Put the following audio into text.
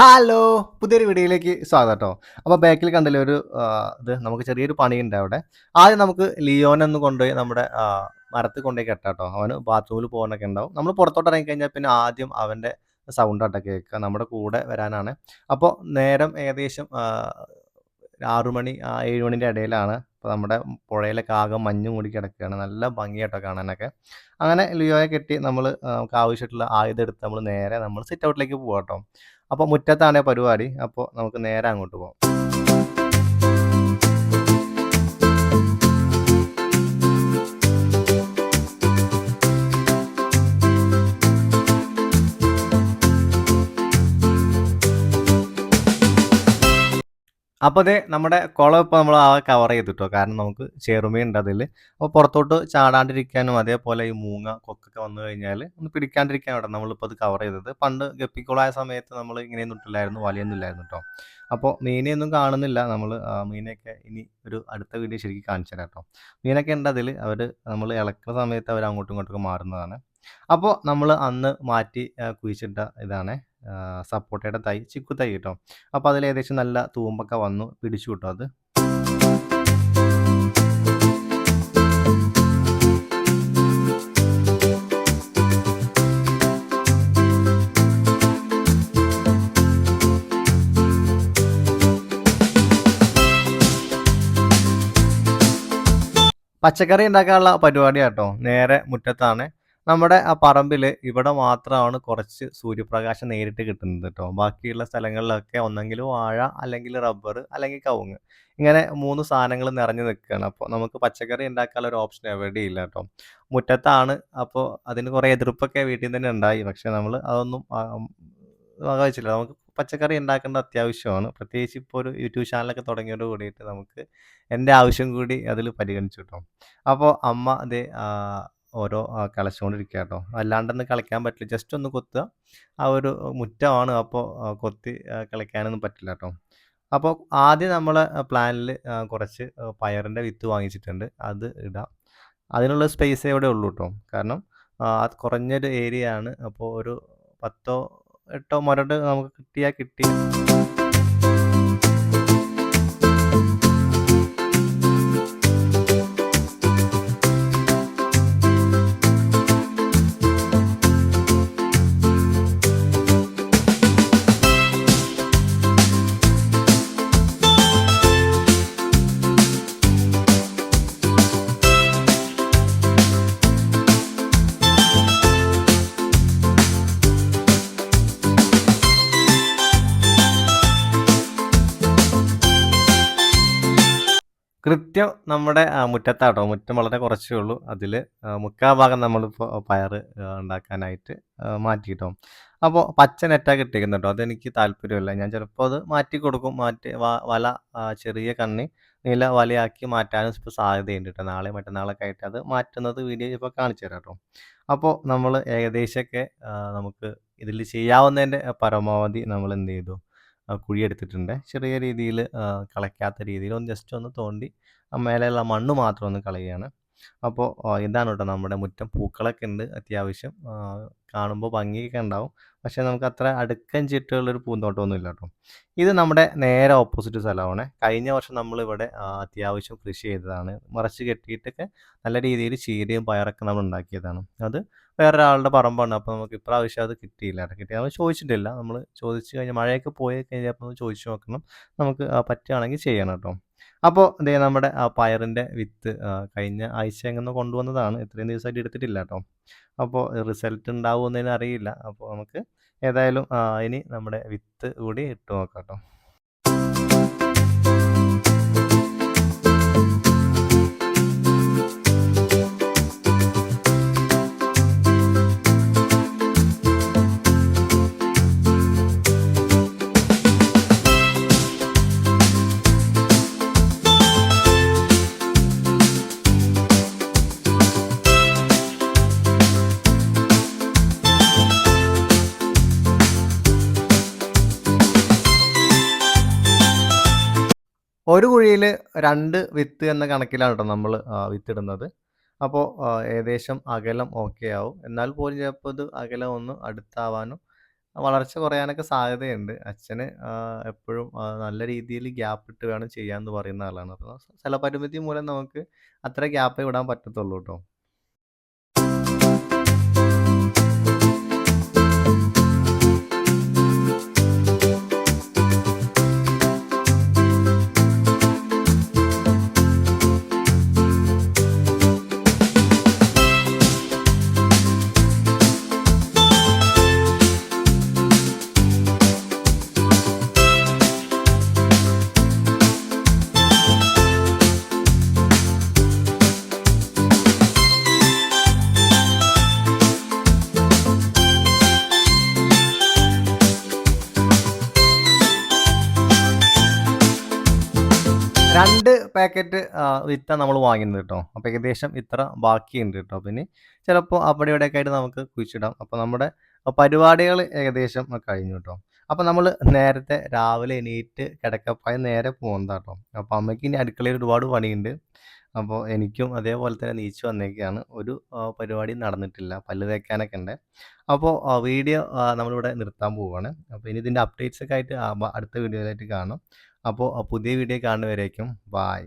Hello! പുതിയൊരു വീഡിയോയിലേക്ക് സ്വാഗതം കേട്ടോ അപ്പോൾ ബാക്കിൽ കണ്ടല്ലോ ഒരു ഇത് നമുക്ക് ചെറിയൊരു പണിയുണ്ട് അവിടെ. ആദ്യം നമുക്ക് ലിയോനൊന്ന് കൊണ്ടുപോയി നമ്മുടെ മരത്ത് കൊണ്ടുപോയി കെട്ടാം ട്ടോ. അവന് ബാത്റൂമിൽ പോകാനൊക്കെ ഉണ്ടാവും. നമ്മൾ പുറത്തോട്ട് ഇറങ്ങിക്കഴിഞ്ഞാൽ പിന്നെ ആദ്യം അവന്റെ സൗണ്ടാട്ടോ കേൾക്കുക. നമ്മുടെ കൂടെ വരാനാണ്. അപ്പോൾ നേരം ഏകദേശം ആറുമണി 6 മണി 7 മണിന്റെ ഇടയിലാണ്. അപ്പോൾ നമ്മുടെ പുഴയിലൊക്കെ ആകെ മഞ്ഞും കൂടി കിടക്കുകയാണ്. നല്ല ഭംഗിയാട്ടോ കാണാനൊക്കെ. അങ്ങനെ ലിയോയെ കെട്ടി നമ്മൾ നമുക്ക് ആവശ്യമായിട്ടുള്ള ആയുധം എടുത്ത് നമ്മൾ നേരെ നമ്മൾ സിറ്റ് ഔട്ടിലേക്ക് പോവാട്ടോ. അപ്പോൾ മുറ്റത്താണ് പരിപാടി. അപ്പോൾ നമുക്ക് നേരെ അങ്ങോട്ട് പോവാം. അപ്പോൾ ദേ നമ്മുടെ കുളം ഇപ്പോൾ നമ്മൾ ആ കവർ ചെയ്തു ട്ടോ. കാരണം നമുക്ക് ചെറുമീനുണ്ട് അതിൽ. അപ്പോൾ പുറത്തോട്ട് ചാടാണ്ടിരിക്കാനും അതേപോലെ ഈ മൂങ്ങ, കൊക്കൊക്കെ വന്നു കഴിഞ്ഞാൽ ഒന്ന് പിടിക്കാണ്ടിരിക്കാൻ വേണ്ട നമ്മളിപ്പോൾ അത് കവർ ചെയ്തത്. പണ്ട് ഗപ്പിക്കുളമായ സമയത്ത് നമ്മൾ ഇങ്ങനെയൊന്നും ഇട്ടില്ലായിരുന്നു. വലയൊന്നും ഇല്ലായിരുന്നു കേട്ടോ അപ്പോൾ മീനെയൊന്നും കാണുന്നില്ല. നമ്മൾ മീനൊക്കെ ഇനി ഒരു അടുത്ത വീഡിയോ ശരിക്കും കാണിച്ചു തരാം കേട്ടോ മീനൊക്കെ ഉണ്ട് അതിൽ. അവർ നമ്മൾ ഇളക്കുന്ന സമയത്ത് അവർ അങ്ങോട്ടും ഇങ്ങോട്ടൊക്കെ മാറുന്നതാണ്. അപ്പോൾ നമ്മൾ അന്ന് മാറ്റി കുഴിച്ചിട്ട ഇതാണേ സപ്പോട്ടയുടെ തൈ, ചിക്കു തൈ കിട്ടും അപ്പോൾ അതിൽ ഏകദേശം നല്ല തൂമ്പൊക്കെ വന്നു. പിടിച്ചു കിട്ടും അത്. പച്ചക്കറി ഉണ്ടാക്കാനുള്ള പരിപാടിയാട്ടോ. നേരെ മുറ്റത്താണ്. നമ്മുടെ ആ പറമ്പിൽ ഇവിടെ മാത്രമാണ് കുറച്ച് സൂര്യപ്രകാശം നേരിട്ട് കിട്ടുന്നത് കേട്ടോ ബാക്കിയുള്ള സ്ഥലങ്ങളിലൊക്കെ ഒന്നെങ്കിൽ വാഴ, അല്ലെങ്കിൽ റബ്ബർ, അല്ലെങ്കിൽ കവുങ്ങ്. ഇങ്ങനെ മൂന്ന് സാധനങ്ങൾ നിറഞ്ഞു നിൽക്കുകയാണ്. അപ്പോൾ നമുക്ക് പച്ചക്കറി ഉണ്ടാക്കാനുള്ള ഒരു ഓപ്ഷൻ എവിടെയില്ല ഇല്ല ട്ടോ. മുറ്റത്താണ്. അപ്പോൾ അതിന് കുറേ എതിർപ്പൊക്കെ വീട്ടിൽ തന്നെ ഉണ്ടായി. പക്ഷേ നമ്മൾ അതൊന്നും ആഹ്, വകവെച്ചില്ല. നമുക്ക് പച്ചക്കറി ഉണ്ടാക്കേണ്ട അത്യാവശ്യമാണ്. പ്രത്യേകിച്ച് ഇപ്പോൾ ഒരു യൂട്യൂബ് ചാനലൊക്കെ തുടങ്ങിയോട് കൂടിയിട്ട് നമുക്ക് എന്റെ ആവശ്യം കൂടി അതിൽ പരിഗണിച്ചു കേട്ടോ അപ്പോൾ അമ്മ ആഹ്, ഓരോ കളിച്ചുകൊണ്ടിരിക്കുക കേട്ടോ ട്ടോ. അല്ലാണ്ടൊന്നും കളിക്കാൻ പറ്റില്ല. ജസ്റ്റ് ഒന്ന് കൊത്തുക. ആ ഒരു മുറ്റമാണ്. അപ്പോൾ കൊത്തി കളിക്കാനൊന്നും പറ്റില്ല കേട്ടോ അപ്പോൾ ആദ്യം നമ്മളെ പ്ലാനിൽ കുറച്ച് പയറിന്റെ വിത്ത് വാങ്ങിച്ചിട്ടുണ്ട്. അത് ഇടാം. അതിനുള്ള സ്പേസ് ഇവിടെ ഉള്ളൂ കേട്ടോ കാരണം അത് കുറഞ്ഞൊരു ഏരിയ ആണ് അപ്പോൾ ഒരു പത്തോ എട്ടോ മരണ്ട് നമുക്ക് കിട്ടിയാൽ കിട്ടി. കൃത്യം നമ്മുടെ മുറ്റത്താട്ടോ. മുറ്റം വളരെ കുറച്ചേ ഉള്ളൂ. അതിൽ മുക്കാ ഭാഗം നമ്മളിപ്പോൾ പയർ ഉണ്ടാക്കാനായിട്ട് മാറ്റിയിട്ടോ മാറ്റി ട്ടോ. അപ്പോൾ പച്ച നെറ്റാ കിട്ടിയിരിക്കുന്നുണ്ടോ അതെനിക്ക് താല്പര്യമില്ല. ഞാൻ ചിലപ്പോൾ അത് മാറ്റി കൊടുക്കും. മാറ്റി വല ചെറിയ കണ്ണി നീല വലയാക്കി മാറ്റാനും ഇപ്പോൾ സാധ്യതയുണ്ട് കേട്ടോ നാളെ മറ്റന്നാളൊക്കെ ആയിട്ട് അത് മാറ്റുന്നത് വീഡിയോ ഇപ്പോൾ കാണിച്ചു തരാം കേട്ടോ അപ്പോൾ നമ്മൾ ഏകദേശമൊക്കെ നമുക്ക് ഇതിൽ ചെയ്യാവുന്നതിന്റെ പരമാവധി നമ്മൾ എന്ത് ചെയ്തു കുഴിയെടുത്തിട്ടുണ്ട്. ചെറിയ രീതിയിൽ കളയ്ക്കാത്ത രീതിയിൽ ഒന്ന് ജസ്റ്റ് ഒന്ന് തോണ്ടി മേലെയുള്ള മണ്ണ് മാത്രം ഒന്ന് കളയുകയാണ്. അപ്പോൾ ഇതാണ് കേട്ടോ നമ്മുടെ മുറ്റം. പൂക്കളൊക്കെ ഉണ്ട് അത്യാവശ്യം. കാണുമ്പോൾ ഭംഗിയൊക്കെ ഉണ്ടാവും. പക്ഷേ നമുക്ക് അത്ര അടുക്കം ചിട്ടയുള്ളൊരു പൂന്തോട്ടമൊന്നും ഇല്ല ട്ടോ. ഇത് നമ്മുടെ നേരെ ഓപ്പോസിറ്റ് സ്ഥലമാണ് കഴിഞ്ഞ വർഷം നമ്മളിവിടെ അത്യാവശ്യം കൃഷി ചെയ്തതാണ്. മറച്ച് കെട്ടിയിട്ടൊക്കെ നല്ല രീതിയിൽ ചീരയും പയറൊക്കെ നമ്മൾ ഉണ്ടാക്കിയതാണ്. അത് വേറൊരാളുടെ പറമ്പാണ്. അപ്പോൾ നമുക്ക് ഇപ്രാവശ്യം അത് കിട്ടിയില്ല കിട്ടി നമ്മൾ ചോദിച്ചിട്ടില്ല. നമ്മൾ ചോദിച്ചു കഴിഞ്ഞാൽ മഴയൊക്കെ പോയി കഴിഞ്ഞപ്പോൾ ചോദിച്ചു നോക്കണം. നമുക്ക് പറ്റുകയാണെങ്കിൽ ചെയ്യണം ട്ടോ. അപ്പോൾ ദേ നമ്മുടെ ആ പയറിന്റെ വിത്ത് കഴിഞ്ഞ ആഴ്ച എങ്ങനെ കൊണ്ടുവന്നതാണ്. ഇത്രയും ദിവസമായിട്ട് എടുത്തിട്ടില്ല കേട്ടോ അപ്പോൾ റിസൾട്ട് ഉണ്ടാവുമെന്നതിന് അറിയില്ല. അപ്പോൾ നമുക്ക് ഏതായാലും ഇനി നമ്മുടെ വിത്ത് കൂടി ഇട്ട് നോക്കാം ട്ടോ. ഒരു കുഴിയിൽ രണ്ട് വിത്ത് എന്ന കണക്കിലാണ് കേട്ടോ നമ്മൾ വിത്തിടുന്നത്. അപ്പോൾ ഏകദേശം അകലം ഓക്കെ ആവും. എന്നാൽ പോലും ചിലപ്പോൾ ഇത് അകലം ഒന്ന് അടുത്താവാനും വളർച്ച കുറയാനൊക്കെ സാധ്യതയുണ്ട്. അച്ഛന് എപ്പോഴും നല്ല രീതിയിൽ ഗ്യാപ്പ് ഇട്ട് വേണം ചെയ്യാമെന്ന് പറയുന്ന ആളാണ്. അപ്പോൾ സ്ഥലപരിമിതി മൂലം നമുക്ക് അത്ര ഗ്യാപ്പ് വിടാൻ പറ്റത്തുള്ളൂ ട്ടോ. 2 പാക്കറ്റ് വിത്ത നമ്മൾ വാങ്ങുന്നത് ട്ടോ. അപ്പൊ ഏകദേശം ഇത്ര ബാക്കിയുണ്ട് കേട്ടോ പിന്നെ ചിലപ്പോൾ അവിടെ ഇവിടെയൊക്കെ ആയിട്ട് നമുക്ക് കുഴിച്ചിടാം. അപ്പൊ നമ്മുടെ പരിപാടികൾ ഏകദേശം കഴിഞ്ഞു കേട്ടോ അപ്പൊ നമ്മൾ നേരത്തെ രാവിലെ എണീറ്റ് കിടക്കപ്പായ നേരെ പോന്നതാട്ടോ. അപ്പൊ അമ്മയ്ക്ക് ഇനി അടുക്കളയിൽ ഒരുപാട് പണിയുണ്ട്. അപ്പോൾ എനിക്കും അതേപോലെ തന്നെ നീച്ചു വന്നേക്കാണ്. ഒരു പരിപാടി നടന്നിട്ടില്ല. പല്ല് തേക്കാനൊക്കെ ഉണ്ട്. അപ്പോൾ വീഡിയോ നമ്മളിവിടെ നിർത്താൻ പോവുകയാണ് അപ്പോൾ ഇനി ഇതിന്റെ അപ്ഡേറ്റ്സ് ഒക്കെ ആയിട്ട് അടുത്ത വീഡിയോയിലായിട്ട് കാണാം. അപ്പൊ പുതിയ വീഡിയോ കാണുന്നവരേക്കും ബായ്.